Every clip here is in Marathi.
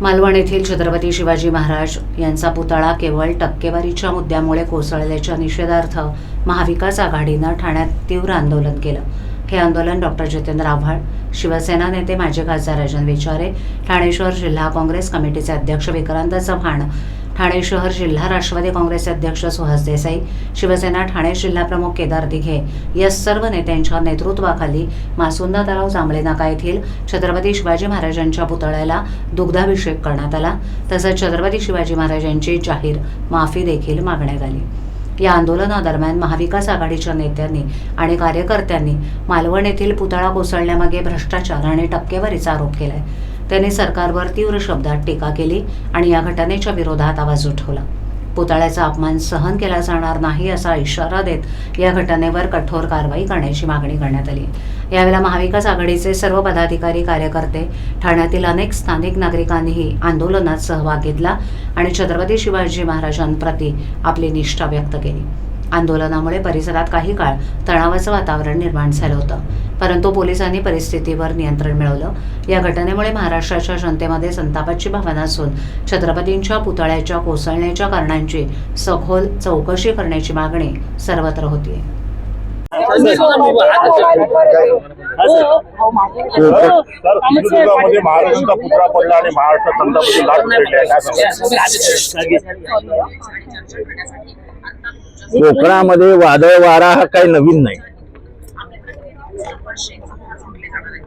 मालवण येथील छत्रपती शिवाजी महाराज यांचा पुतळा केवळ टक्केवारीच्या मुद्द्यामुळे कोसळल्याच्या निषेधार्थ महाविकास आघाडीनं ठाण्यात तीव्र आंदोलन केलं. हे आंदोलन डॉक्टर जितेंद्र आव्हाड शिवसेना नेते माजी खासदार राजन विचारे ठाणे शहर जिल्हा काँग्रेस कमिटीचे अध्यक्ष विक्रांत चव्हाण ठाणे शहर जिल्हा राष्ट्रवादी काँग्रेसचे अध्यक्ष सुहास देसाई शिवसेना ठाणे जिल्हाप्रमुख केदार दिघे या सर्व नेत्यांच्या नेतृत्वाखाली मासुंदा तलाव जांभळे नाका येथील छत्रपती शिवाजी महाराजांच्या पुतळ्याला दुग्धाभिषेक करण्यात आला. तसंच छत्रपती शिवाजी महाराजांची जाहीर माफी देखील मागण्यात आली. या आंदोलनादरम्यान महाविकास आघाडीच्या नेत्यांनी आणि कार्यकर्त्यांनी मालवण येथील पुतळा कोसळण्यामागे भ्रष्टाचार आणि टक्केवारीचा आरोप केलाय. त्याने सरकारवर तीव्र शब्दात टीका केली आणि या घटनेच्या विरोधात आवाज उठवला. पुतळ्याचा अपमान सहन केला जाणार नाही असा इशारा देत या घटनेवर कठोर कारवाई करण्याची मागणी करण्यात आली. यावेळेला महाविकास आघाडीचे सर्व पदाधिकारी कार्यकर्ते ठाण्यातील अनेक स्थानिक नागरिकांनीही आंदोलनात सहभाग घेतला आणि छत्रपती शिवाजी महाराजांप्रती आपली निष्ठा व्यक्त केली. आंदोलनामुळे परिसरात काही काळ तणावाचं वातावरण निर्माण झालं होतं परंतु पोलिसांनी परिस्थितीवर नियंत्रण मिळवलं या घटनेमुळे महाराष्ट्राच्या जनतेमध्ये संतापाची भावना असून छत्रपतींच्या पुतळ्याच्या कोसळण्याच्या कारणांची सखोल चौकशी करण्याची मागणी सर्वत्र होती तर सिंधुदुर्गामध्ये महाराजांचा पुतळा पडला आणि महाराष्ट्र संतापती लाट पेटली आहे. कोकणामध्ये वादळ वारा हा काही नवीन नाही.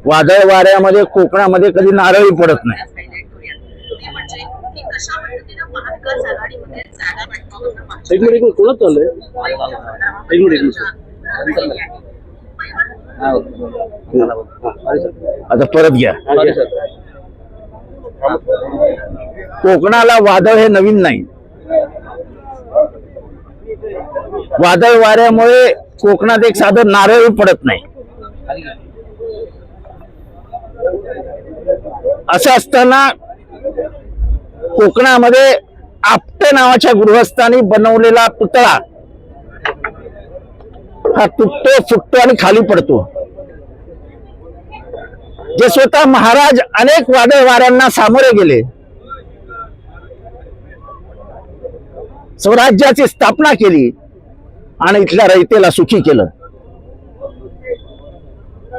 वादळ वाऱ्यामध्ये कोकणामध्ये कधी नारळी पडत नाही. एक मिनिट एक मिनिट कोणाच चाललंय? एक मिनिट एक मिनिट. अरे सर. आता परत घ्या. कोकणाला वादळ हे नवीन नाही. वादळ वाऱ्यामुळे कोकणात एक साधं नारळ पडत नाही. असं असताना कोकणामध्ये आपटे नावाच्या गृहस्थांनी बनवलेला पुतळा हा तुटतो फुटतो आणि खाली पडतो. जे स्वतः महाराज अनेक वादळ वाऱ्यांना सामोरे गेले. स्वराज्याची स्थापना केली आणि इथल्या रयतेला सुखी केलं.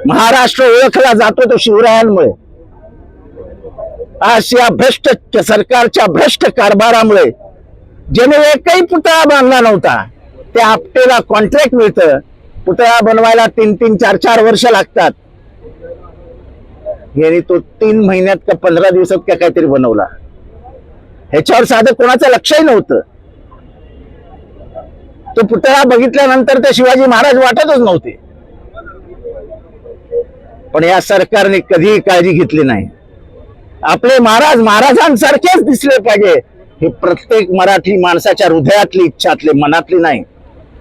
महाराष्ट्र ओळखला जातो तो शिवरायांमुळे. आज या भ्रष्ट सरकारच्या भ्रष्ट कारभारामुळे. ज्याने एकही पुतळा बांधला नव्हता त्या आपटेला कॉन्ट्रॅक्ट मिळतं. पुतळा बनवायला तीन तीन चार चार वर्ष लागतात. यांनी तो तीन महिन्यात का पंधरा दिवसात का काहीतरी बनवला. ह्याच्यावर साधं कोणाचं लक्षही नव्हतं. तो पुतळा बघितल्यानंतर ते शिवाजी महाराज वाटतच नव्हते. पण या सरकारने कधीही काळजी घेतली नाही. आपले महाराज महाराजांसारखेच दिसले पाहिजे हे प्रत्येक मराठी माणसाच्या हृदयातली इच्छातली मनातली नाही.